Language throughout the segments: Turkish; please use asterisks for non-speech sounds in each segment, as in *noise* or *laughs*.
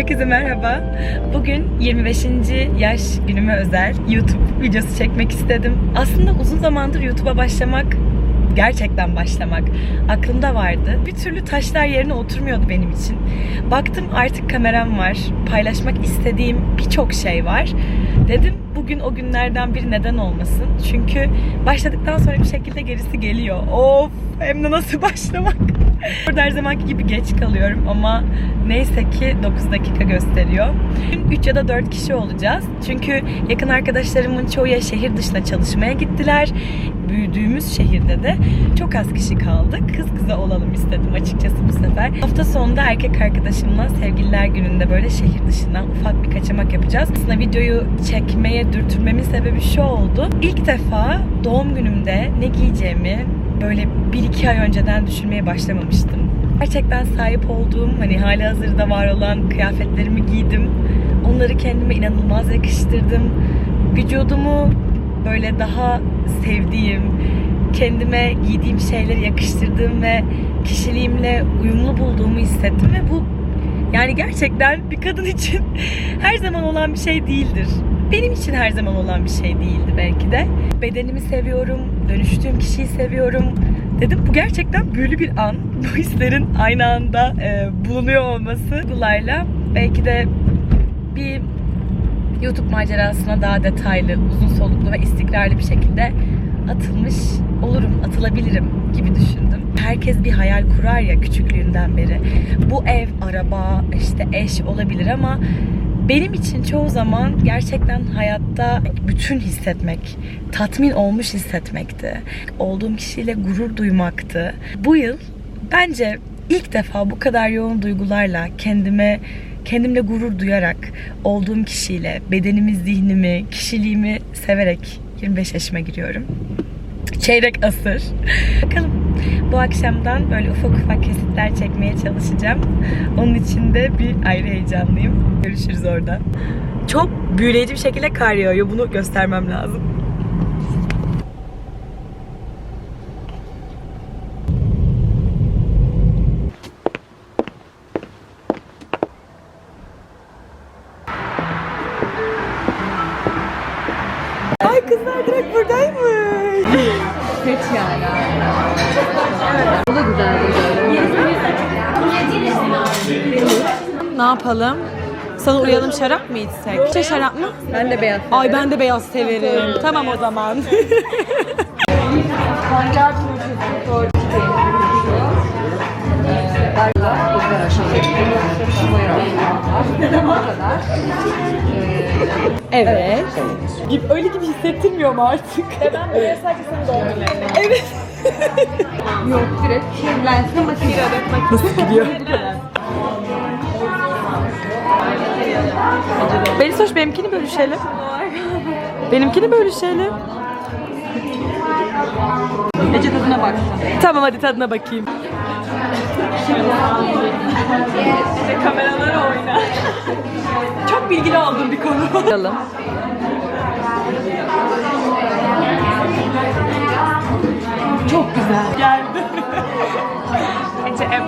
Herkese merhaba. Bugün 25. yaş günüme özel YouTube videosu çekmek istedim. Aslında uzun zamandır YouTube'a başlamak gerçekten başlamak aklımda vardı. Bir türlü taşlar yerine oturmuyordu benim için. Baktım artık kameram var. Paylaşmak istediğim birçok şey var. Dedim bugün o günlerden biri neden olmasın. Çünkü başladıktan sonra bir şekilde gerisi geliyor. Of hem de nasıl *laughs* başlamak. *laughs* Burada her zamanki gibi geç kalıyorum ama neyse ki 9 dakika gösteriyor. 3 ya da 4 kişi olacağız. Çünkü yakın arkadaşlarımın çoğu ya şehir dışına çalışmaya gittiler. Büyüdüğümüz şehirde de çok az kişi kaldık. Kız kıza olalım istedim açıkçası bu sefer. Hafta sonunda erkek arkadaşımla sevgililer gününde böyle şehir dışına ufak bir kaçamak yapacağız. Aslında videoyu çekmeye dürtülmemin sebebi şu oldu. İlk defa doğum günümde ne giyeceğimi böyle bir iki ay önceden düşünmeye başlamamıştım. Gerçekten sahip olduğum hani hali hazırda var olan kıyafetlerimi giydim. Onları kendime inanılmaz yakıştırdım. Vücudumu böyle daha sevdiğim, kendime giydiğim şeyleri yakıştırdığım ve kişiliğimle uyumlu bulduğumu hissettim ve bu yani gerçekten bir kadın *laughs* için her zaman olan bir şey değildir. Benim için her zaman olan bir şey değildi belki de. Bedenimi seviyorum, dönüştüğüm kişiyi seviyorum. Dedim bu gerçekten böyle bir an. *laughs* Bu hislerin aynı anda e, bulunuyor olması. Duygularla belki de bir YouTube macerasına daha detaylı, uzun soluklu ve istikrarlı bir şekilde atılmış olurum, atılabilirim gibi düşündüm. Herkes bir hayal kurar ya küçüklüğünden beri. Bu ev, araba, işte eş olabilir ama benim için çoğu zaman gerçekten hayatta bütün hissetmek, tatmin olmuş hissetmekti. Olduğum kişiyle gurur duymaktı. Bu yıl bence ilk defa bu kadar yoğun duygularla kendime kendimle gurur duyarak olduğum kişiyle bedenimi, zihnimi, kişiliğimi severek 25 yaşıma giriyorum. Çeyrek asır. Bakalım bu akşamdan böyle ufak ufak kesitler çekmeye çalışacağım. Onun için de bir ayrı heyecanlıyım. Görüşürüz orada. Çok büyüleyici bir şekilde kar yağıyor. Bunu göstermem lazım. Buradaymış. Seç yani. Bu da güzeldi. Ne yapalım? Sana uyalım şarap mı içsek? İçe şarap mı? Ben de beyaz. Ay ben de beyaz severim. Tamam o zaman. *laughs* *laughs* Evet. Gibi, öyle gibi hissettirmiyor mu artık? *laughs* Yok direkt kirlensin makine. Nasıl gidiyor? Belisoş benimkini bölüşelim. Benimkini bölüşelim. Ece tadına baksın. Tamam hadi tadına bakayım. Kameralara oyna. Çok bilgili olduğum bir konu. Bakalım. Çok güzel. Geldi. Ece em.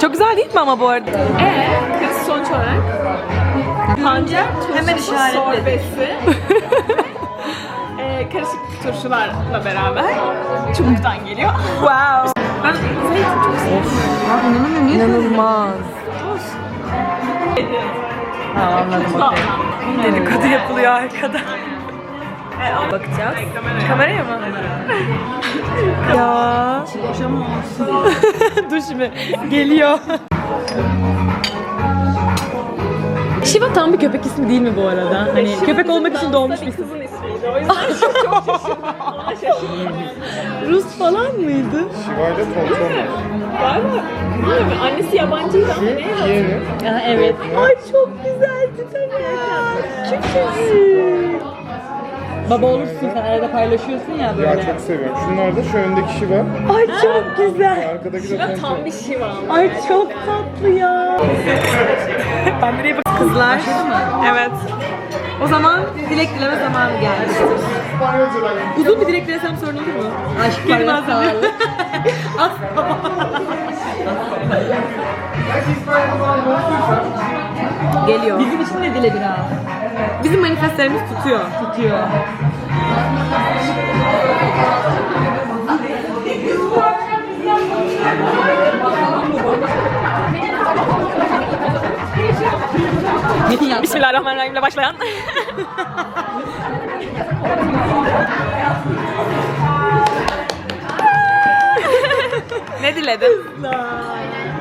Çok güzel değil mi ama bu arada? Ee, kız sonuç olarak pancar Hemen turşusu işaretledim. sorbesi *laughs* turşularla beraber çubuktan geliyor. Wow. Ben zeytin çok seviyorum. İnanılmaz. Ha anladım okey. Dedikodu yapılıyor arkada. Bakacağız. Kameraya mı? ya. *laughs* Dur şimdi. Geliyor. Shiva tam bir köpek ismi değil mi bu arada? Hani köpek olmak için doğmuş bir isim. Kızın ismiydi. O yüzden çok şaşırdım. Ona şaşırdım. Rus falan mıydı? Şivayla tonton var. Galiba bilmiyorum. Annesi yabancıydı ama ne? Aa, evet. Ay çok güzeldi tabii. Küçücük. Baba olursun sen arada paylaşıyorsun ya böyle. ya çok seviyorum. Şunlar da şu öndeki şiva. Ay çok güzel. Arkadaki de Şiva tam bir şiva ama. Ay çok tatlı ya. ben nereye bak kızlar? Evet. O zaman dilek dileme zamanı geldi. Uzun bir dilek dilesem sorun olur mu? Aşk ağzım. sağlık. konuşursan *laughs* Geliyor. Bizim için de dile biraz. Bizim manifestlerimiz tutuyor. Tutuyor. *laughs* Bismillahirrahmanirrahim ile başlayan. *laughs* Ne diledin?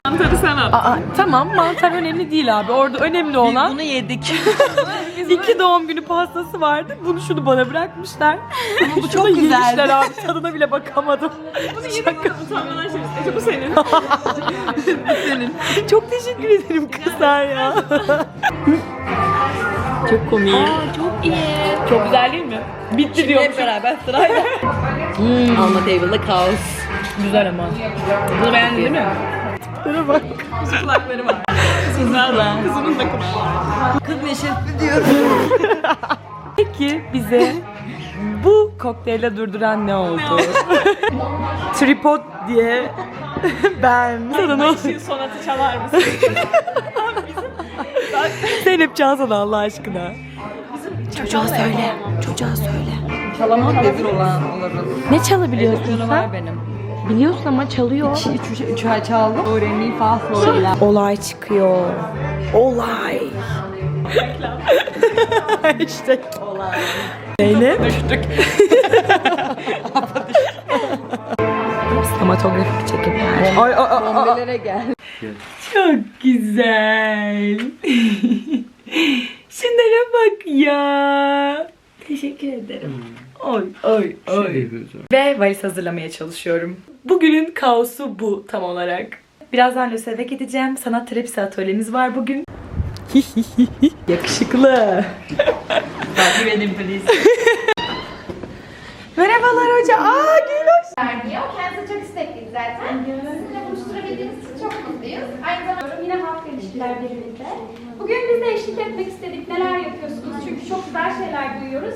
Mantarı sen al. Aa, tamam mantar önemli değil abi. Orada önemli olan Bunu yedik. *laughs* iki doğum günü pastası vardı. Bunu şunu bana bırakmışlar. Ama bu çok güzeldi. abi. Tadına bile bakamadım. Şaka. Utanmadan şey *laughs* bu senin. Çok teşekkür ederim kızlar ya. çok komik. Çok güzel değil mi? Bitti diyorum. Hep beraber sırayla. *laughs* Hmm. Alma table'da kaos. Güzel ama. Bunu beğendin değil mi? Şuna bak. Kulakları var. Kızlar da. Kızının da kulağı. Kız neşesi diyorum. Peki bize bu kokteyle durduran ne oldu? *laughs* Tripod diye *laughs* ben sana ne oldu? Sonatı çalar mısın? *laughs* Zeynep çalsana Allah aşkına. Çocuğa söyle. Çocuğa söyle. Çalamam rezil olan oluruz. Ne çalabiliyorsun var benim. Biliyorsun ama çalıyor. İki, üç, üç, üç ay çaldım. Do, re, mi, fa, sol, la. Olay çıkıyor. Olay. *laughs* işte. Olay. Zeynep. Düştük. Sinematografik çekimler. Ay, ay, ay, ay. Bombelere gel. Çok güzel. *laughs* Şunlara bak ya. Teşekkür ederim. Oy oy oy. Ve valiz hazırlamaya çalışıyorum. Bugünün kaosu bu tam olarak. Birazdan LÖSEV'e gideceğim. Sanat terapisi atölyemiz var bugün. Yakışıklı. *laughs* Takip edin please. *laughs* Merhabalar hoca. Aa Güloş. diyor. Kendisi çok istekliydi zaten. Sizinle buluşturabildiğimiz için çok mutluyuz. Aynı zamanda yine halk ilişkiler biriminde. Bugün biz de eşlik etmek istedik. Neler yapıyorsunuz? Çünkü çok güzel şeyler duyuyoruz.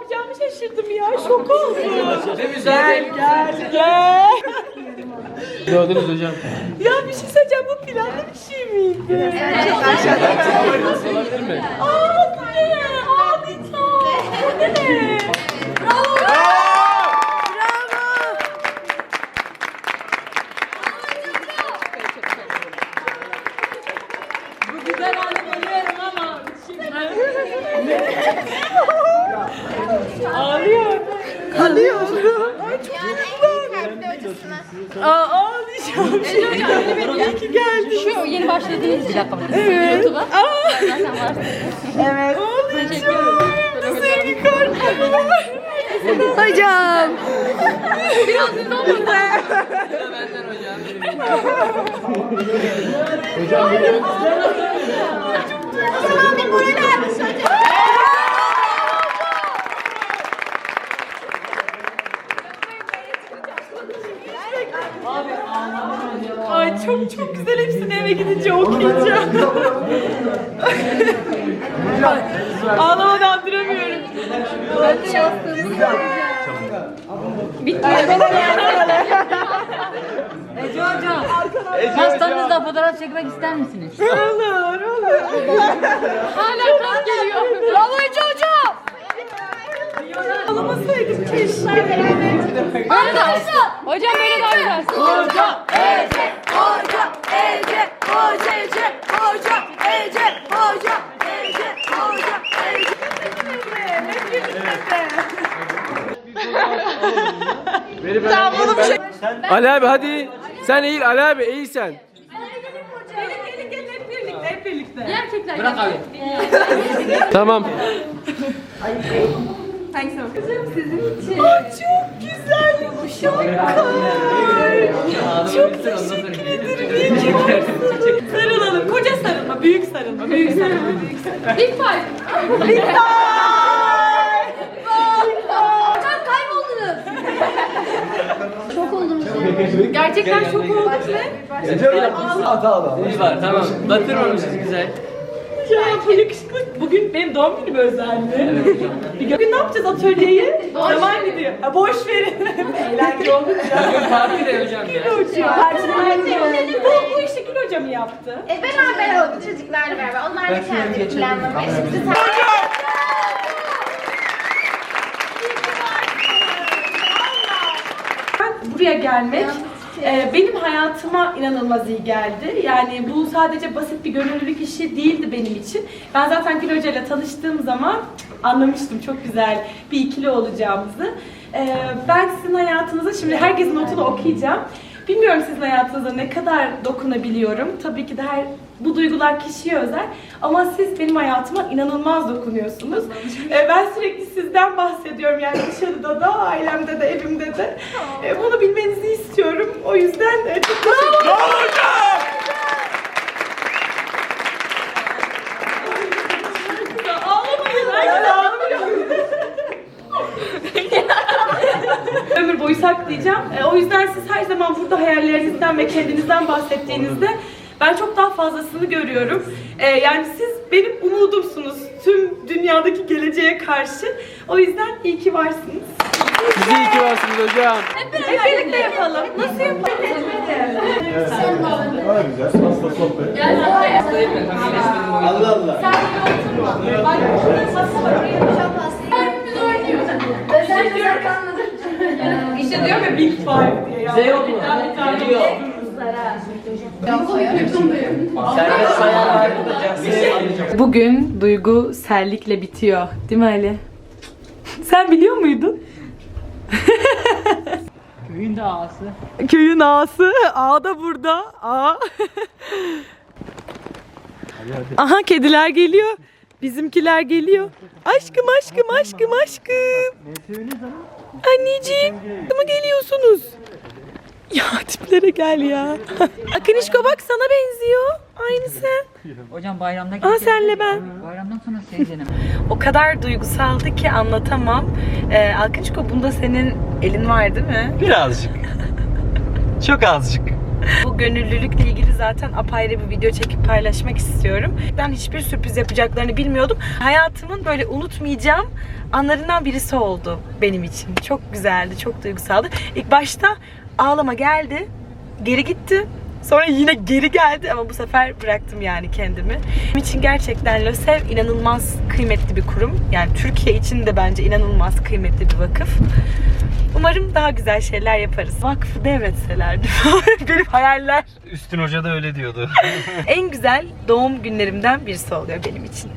şaşırdım ya. Şok oldum. Gel Gel gel. Doğdunuz hocam. Ya bir şey söyleyeceğim bu planlı bir şey miydi? Olabilir mi? Aa bu ne? Ağlayacağım. Bu ne? Ağlıyor. Ağlıyor. Ay çok Aa ağlayacağım. İyi ki geldin. Şu yeni başladığınız Bir dakika. Evet. YouTube'a. Aa. Zaten var. Evet. Ağlayacağım. Sevgi kartları var. hocam. Hocam bugün Ay çok çok güzel hepsini eve gidince okuyacağım. Ay, Ağlamadan duramıyorum. Ece hocam. Hastanızda fotoğraf çekmek ister misiniz? Olur olur. Hala kas geliyor. Bravo Ece hocam. ağlamasaydım keşke. Böyle daha Hocam böyle daha güzel. Hoca Ece, hoca Ece, hoca Ece, hoca Ece, hoca Ece, hoca Ece. Ali abi hadi. Sen eğil Ali abi eğil sen. Hep birlikte. Bırak abi. Tamam. Çok güzel bu şapka. Çok teşekkür ederim. İyi ki varsın. Sarılalım. Koca sarılma. Büyük sarılma. Büyük sarılma. Büyük sarılma. Big five. Hocam kayboldunuz. Şok oldunuz. Gerçekten şok oldum ve İyi var tamam. Batırmamışız güzel. Ya bu yakışıklı. Bugün benim doğum günüm özeldi. Bugün ne yapacağız atölyeyi? Zaman gidiyor. Ha, boş verin. *laughs* Eğlenceli olunca. Bugün parti de hocam ya. Uçuyor. Bu, bu işi Gül hocam yaptı. E, beraber oldu çocuklarla beraber. Onlar da kendi planlamış. Şimdi sen... Ben buraya gelmek e, benim hayatıma inanılmaz iyi geldi. Yani bu sadece basit bir gönüllülük işi değildi benim için. Ben zaten Gül Hoca ile tanıştığım zaman anlamıştım çok güzel bir ikili olacağımızı. E, ben sizin hayatınıza şimdi herkesin notunu okuyacağım. Bilmiyorum sizin hayatınıza ne kadar dokunabiliyorum. Tabii ki de her bu duygular kişiye özel ama siz benim hayatıma inanılmaz dokunuyorsunuz. Ee, ben sürekli sizden bahsediyorum yani dışarıda da, ailemde de, evimde de. Ee, bunu bilmenizi istiyorum. O yüzden e, çok teşekkür ömür boyu saklayacağım. E, o yüzden siz her zaman burada hayallerinizden ve kendinizden bahsettiğinizde ben çok daha fazlasını görüyorum. E, yani siz benim umudumsunuz tüm dünyadaki geleceğe karşı. O yüzden iyi ki varsınız. Siz iyi ki varsınız hocam. Hep birlikte yapalım. Nasıl yapalım? İşte diyorum ya Big Five diye ya. Yok mu? Bir Bugün duygu sellikle bitiyor. Değil mi Ali? Sen biliyor muydun? Köyün de ağası. Köyün ağası. Ağa da burada. Ağa. Aha kediler geliyor. Bizimkiler geliyor. Aşkım aşkım aşkım aşkım. Anneciğim. Mı geliyorsunuz? Ya tiplere gel ya. *laughs* Akınişko bak sana benziyor. Aynısı. Hocam bayramda Aa senle ben. Bayramdan sonra seni deneme. *laughs* O kadar duygusaldı ki anlatamam. Ee, Alkınçko bunda senin elin var değil mi? Birazcık. Çok azıcık. Bu gönüllülükle ilgili zaten apayrı bir video çekip paylaşmak istiyorum. Ben hiçbir sürpriz yapacaklarını bilmiyordum. Hayatımın böyle unutmayacağım anlarından birisi oldu benim için. Çok güzeldi, çok duygusaldı. İlk başta ağlama geldi, geri gitti. Sonra yine geri geldi ama bu sefer bıraktım yani kendimi. Benim için gerçekten LÖSEV inanılmaz kıymetli bir kurum. Yani Türkiye için de bence inanılmaz kıymetli bir vakıf. Umarım daha güzel şeyler yaparız. Vakfı devretselerdi. Benim *laughs* hayaller. Üstün Hoca da öyle diyordu. *laughs* En güzel doğum günlerimden birisi oluyor benim için.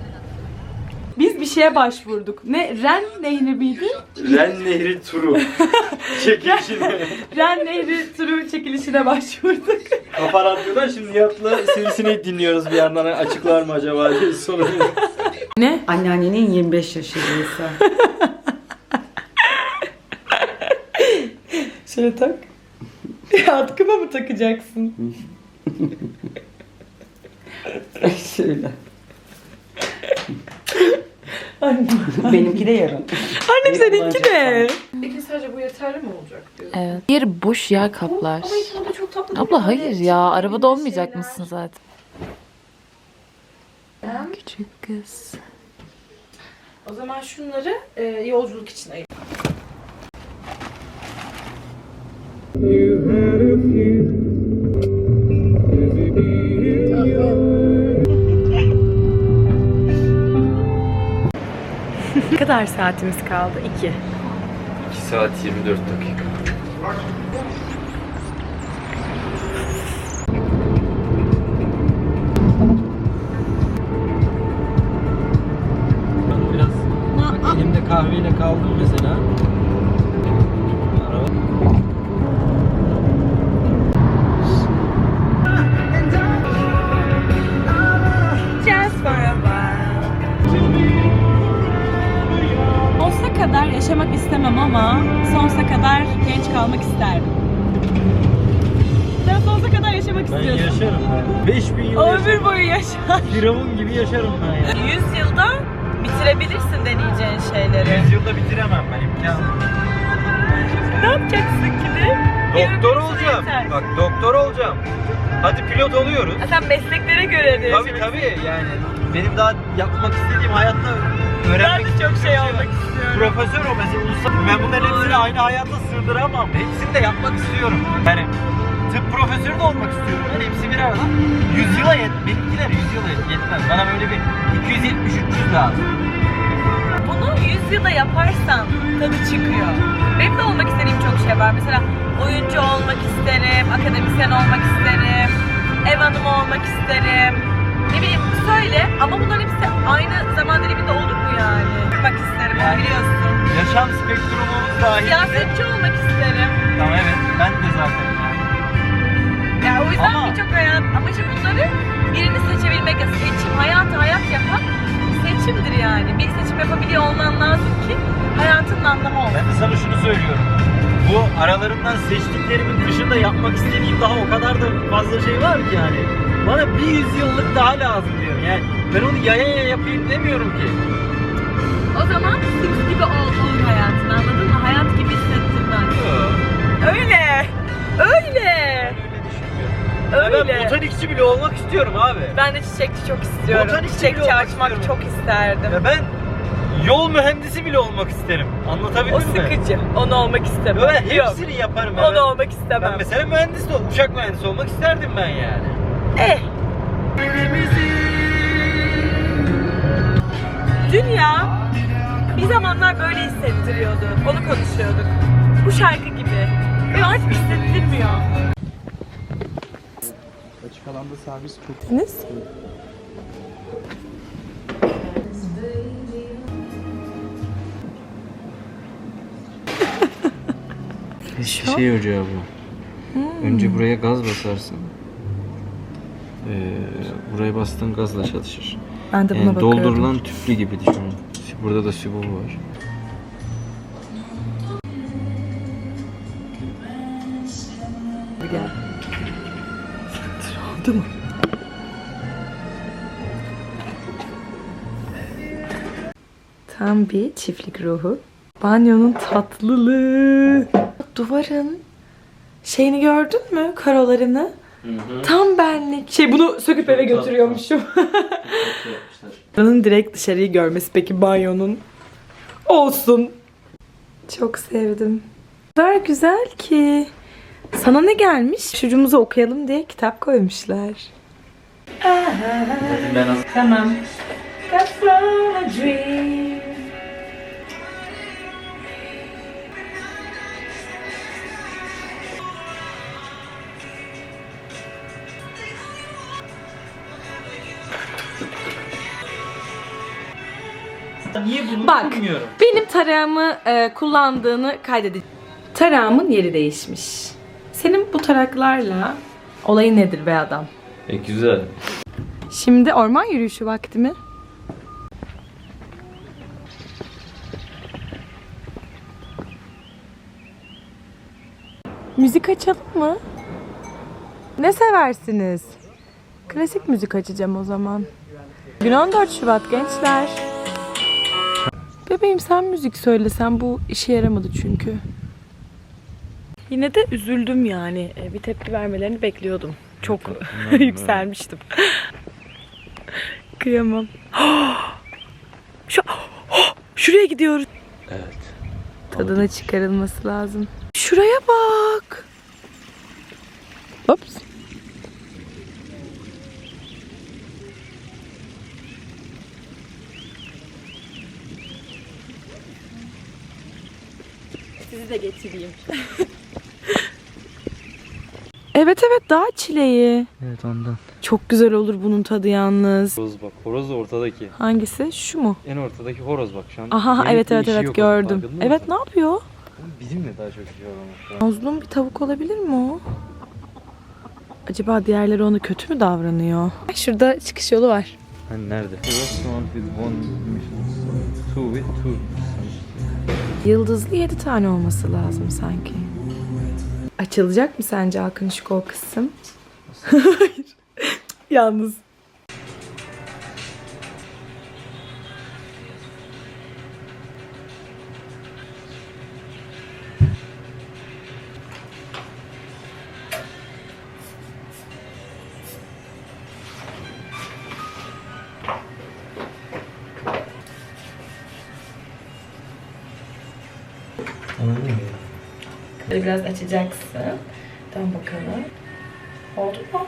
Biz bir şeye başvurduk. Ne? Ren Nehri miydi? Ren Nehri turu. *laughs* Çekilişini. Ren Nehri turu çekilişine başvurduk. Kafa Radyo'da şimdi Nihat'la serisini dinliyoruz bir yandan açıklar mı acaba diye soruyorum. Anneannenin 25 yaşındaysa. *laughs* Şöyle tak. *laughs* Atkıma mı takacaksın? Şöyle. Benimki de yarın. Annem seninki de. Evet. Yeri boş yer kaplar. Çok tatlı. Abla hayır ya. Arabada olmayacak mısın zaten? Küçük kız. O zaman şunları e, yolculuk için ayır. Ne kadar saatimiz kaldı? İki. saat 24 dakika. Ben biraz elimde kahveyle kaldım mesela. Yaşamak istemem ama sonsuza kadar genç kalmak isterdim. Sen sonsuza kadar yaşamak Ben istiyorsun. yaşarım ben. 5000 yıl yaşarım. Ömür boyu yaşa. Firavun gibi yaşarım ben ya. 100 yılda bitirebilirsin deneyeceğin şeyleri. 100 yılda bitiremem ben imkanım. Ne yapacaksın ki de? Doktor olacağım. yeter. Bak doktor olacağım. Hadi pilot oluyoruz. Ha, Sen mesleklere göre de Tabii tabii yani benim daha yapmak istediğim hayatta öğrenmek Ben de çok şey olmak istiyorum. Profesör o mesela ulusal. Ben bunların hepsini aynı hayatta sığdıramam. Hepsini de yapmak istiyorum. Yani tıp profesörü de olmak istiyorum. Ben hepsi bir arada. 100 yıla yet. Benimkiler 100 yıla yetmez. Bana böyle bir 270-300 lazım. Bunu 100 yılda yaparsan tadı çıkıyor. Benim de olmak istediğim çok şey var. Mesela oyuncu olmak isterim, akademisyen olmak isterim, ev hanımı olmak isterim. Söyle ama bunların hepsi aynı zaman diliminde olur mu yani? Olmak isterim Yani- biliyorsun. Yaşam spektrumumuz dahil. Siyasetçi olmak isterim. Tamam evet. Ben de zaten yani. Ya o yüzden birçok hayat ama işte bunları birini seçebilmek seçim hayatı hayat yapan seçimdir yani. Bir seçim yapabiliyor olman lazım ki hayatının anlamı olsun. Ben de sana şunu söylüyorum. Bu aralarından seçtiklerimin dışında yapmak istediğim daha o kadar da fazla şey var ki yani. Bana bir yüzyıllık daha lazım Yani ben onu yaya yaya yapayım demiyorum ki. O zaman Sims gibi ol, hayatın anladın mı? Hayat gibi hissettirmez. Öyle. Öyle. Ya ben Öyle. botanikçi bile olmak istiyorum abi. Ben de çiçekçi çok istiyorum. Botanikçi Çiçekçi bile olmak açmak istiyorum. çok isterdim. Ya ben yol mühendisi bile olmak isterim. Anlatabildim O mi? sıkıcı. Onu olmak istemem. Böyle Yok. hepsini yaparım. Onu ben. olmak istemem. Ben mesela mühendis de uçak mühendisi olmak isterdim ben yani. Eh. Dünya bir zamanlar böyle hissettiriyordu. Onu konuşuyorduk. Bu şarkı gibi. Ve artık hissettirmiyor. Açık alanda servis çok Deniz? *laughs* Şey ocağı bu. Önce buraya gaz basarsın. Ee, buraya bastığın gazla çalışır. Ben de buna Yani bakıyorum. doldurulan tüplü gibi düşünün. Burada da sübul var. Gel. Oldu mu? Tam bir çiftlik ruhu. Banyonun tatlılığı. Duvarın şeyini gördün mü? Karolarını. Tam benlik. Şey bunu söküp eve götürüyormuşum. Buranın *laughs* direkt dışarıyı görmesi peki banyonun. Olsun. Çok sevdim. O kadar güzel ki. Sana ne gelmiş? Çocuğumuza okuyalım diye kitap koymuşlar. Ben az Tamam. Got from a dream. Niye bunu Bak. bilmiyorum. Benim tarağımı e, kullandığını kaydedeceğim. Tarağımın yeri değişmiş. Senin bu taraklarla olayı nedir be adam? E güzel. Şimdi orman yürüyüşü vakti mi? Müzik açalım mı? Ne seversiniz? Klasik müzik açacağım o zaman. Gün 14 Şubat gençler. Bebeğim sen müzik söylesen bu işe yaramadı çünkü. Yine de üzüldüm yani. E, Bir tepki vermelerini bekliyordum. Çok *laughs* yükselmiştim. *laughs* Kıyamam. *gasps* Şu, *gasps* şuraya gidiyoruz. Evet. Tadına çıkarılması lazım. Şuraya bak. Ops. Sizi de getireyim. *laughs* evet evet dağ çileği. Evet ondan. Çok güzel olur bunun tadı yalnız. Horoz bak. Horoz da ortadaki. Hangisi? Şu mu? En ortadaki horoz bak şu an. Aha evet evet evet gördüm. Evet ne yapıyor? Bizimle daha çok şey an. Mazlum bir tavuk olabilir mi o? Acaba diğerleri ona kötü mü davranıyor? Şurada çıkış yolu var. Hani nerede? Restaurant with one mission. Two with two. Yıldızlı 7 tane olması lazım sanki. Açılacak mı sence Akın Şiko kısım? *laughs* Hayır. Yalnız. Biraz açacaksın. Tamam bakalım. Oldu mu?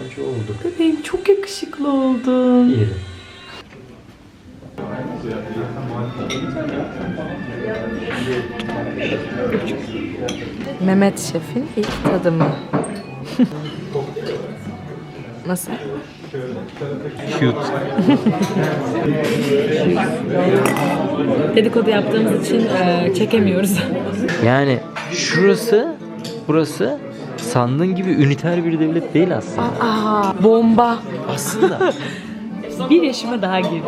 Bence oldu. Bebeğim çok yakışıklı oldun. İyi. Mehmet Şef'in ilk tadımı. Nasıl? Cute. Dedikodu yaptığımız için e, çekemiyoruz. Yani şurası, burası sandığın gibi üniter bir devlet değil aslında. Aa, bomba. Aslında. *laughs* Bir yaşıma daha girdim.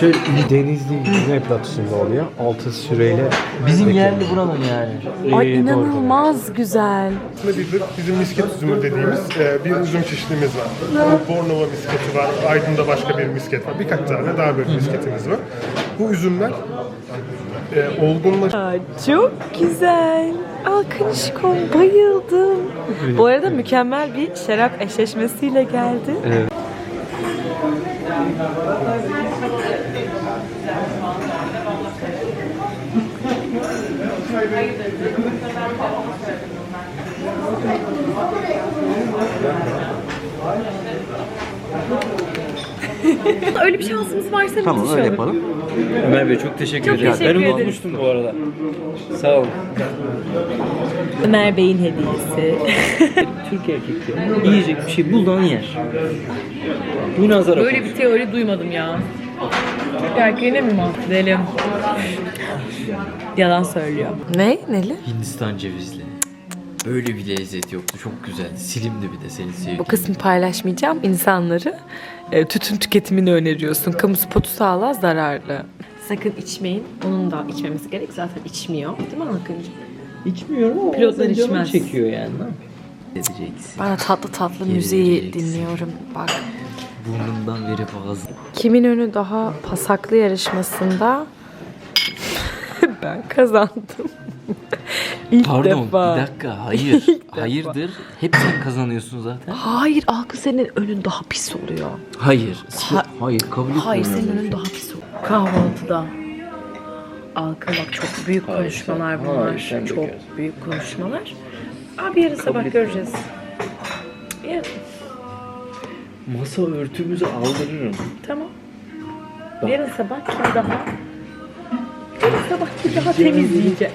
Şöyle Denizli yüzme platosunda oluyor. Altı süreyle Bizim yerli buranın yani. Ay inanılmaz güzel. Aslında bir de bizim misket üzümü dediğimiz e, bir üzüm çeşidimiz var. Bornova misketi var, Aydın'da başka bir misket var. Birkaç tane daha böyle misketimiz var. Bu üzümler e, olgunlaş Aa, çok güzel. Alkın Şikom bayıldım. Bu arada mükemmel bir şarap eşleşmesiyle geldi. Evet. Öyle bir şansımız varsa Tamam müthiş öyle yapalım. Ömer Bey çok teşekkür ederim. teşekkür ben ederiz. unutmuştum bu arada. Sağ olun. Ömer Bey'in hediyesi. *laughs* Türk erkekleri yiyecek bir şey bulduğunu yer. Bu nazara Böyle bir teori duymadım ya. Türk erkeğine mi mahvedelim? Yalan söylüyor. Ne? Neli? Hindistan cevizli. Öyle bir lezzet yoktu. Çok güzeldi. Silimdi bir de senin sevdiğin. Bu kısmı paylaşmayacağım. İnsanları e, tütün tüketimini öneriyorsun. Kamu spotu sağlığa zararlı. Sakın içmeyin. Onun da içmemesi gerek. Zaten içmiyor. Değil mi Hakan'cığım? İçmiyorum ama Pilotlar bazen canım içmez. çekiyor yani. edeceksin. Ben de tatlı tatlı Geri müziği vereceksin. dinliyorum. Bak. Burnundan verip ağzı. Kimin önü daha pasaklı yarışmasında *laughs* ben kazandım. İlk Pardon defa. bir dakika. Hayır. *laughs* Hayırdır. Hep sen kazanıyorsun zaten. Hayır Alkı senin önün daha pis oluyor. Hayır. Ha- hayır kabul etmiyorum. Hayır senin önün şey. daha pis oluyor. Kahvaltıda. Alkı bak çok büyük Hayır, konuşmalar sen- bunlar. hayır, sen çok bekarsın. büyük konuşmalar. Abi yarın sabah etmiyorum. göreceğiz. Yarın. Masa örtümüzü aldırırım. Tamam. Yarın sabah kim daha? Yarın sabah kim daha temizleyecek?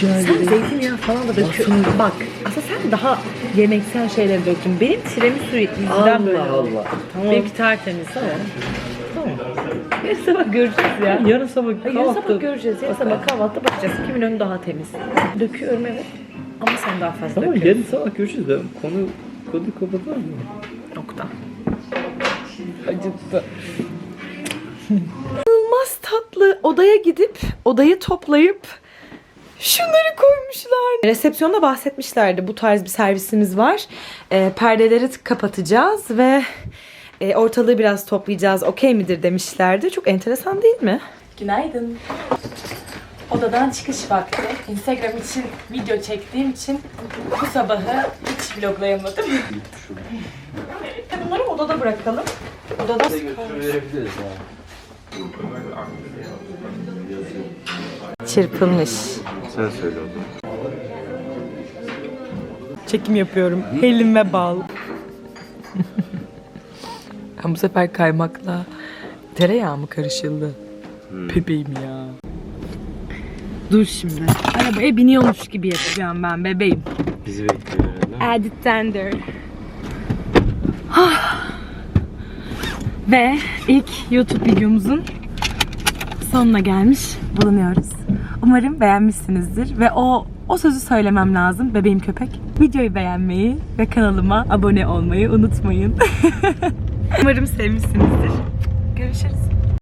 Sen zeytinyağı falan da döküyorsun. Bak aslında sen daha yemeksel şeyler döktün. Benim tiramisu yüzünden böyle oldu. Allah. Tamam. Benimki tertemiz ama. Tamam. Yarın sabah göreceğiz ya. Yarın sabah Hayır, yarın sabah göreceğiz. Yarın sabah kahvaltıda bakacağız. Kimin önü daha temiz. Döküyorum evet. Ama sen daha fazla Tamam döküyorsun. yarın sabah görüşürüz. Ben konu konu kapatalım mı? Nokta. Acıttı. İnanılmaz tatlı. Odaya gidip odayı toplayıp şunları koymuşlar. Resepsiyonda bahsetmişlerdi. Bu tarz bir servisimiz var. E, perdeleri kapatacağız ve e, ortalığı biraz toplayacağız. Okey midir demişlerdi. Çok enteresan değil mi? Günaydın. Odadan çıkış vakti. Instagram için video çektiğim için bu sabahı hiç vloglayamadım. *laughs* Bunları odada bırakalım. Odada Verebiliriz çırpılmış. Sen söyle o zaman. Çekim yapıyorum. Hellim ve bal. *laughs* ben bu sefer kaymakla tereyağı mı karışıldı? Bebeğim ya. Dur şimdi. Arabaya biniyormuş gibi yapacağım ben bebeğim. Bizi bekliyor herhalde. Tender. Ah. Ve ilk YouTube videomuzun sonuna gelmiş bulunuyoruz. Umarım beğenmişsinizdir ve o o sözü söylemem lazım bebeğim köpek. Videoyu beğenmeyi ve kanalıma abone olmayı unutmayın. *laughs* Umarım sevmişsinizdir. Görüşürüz.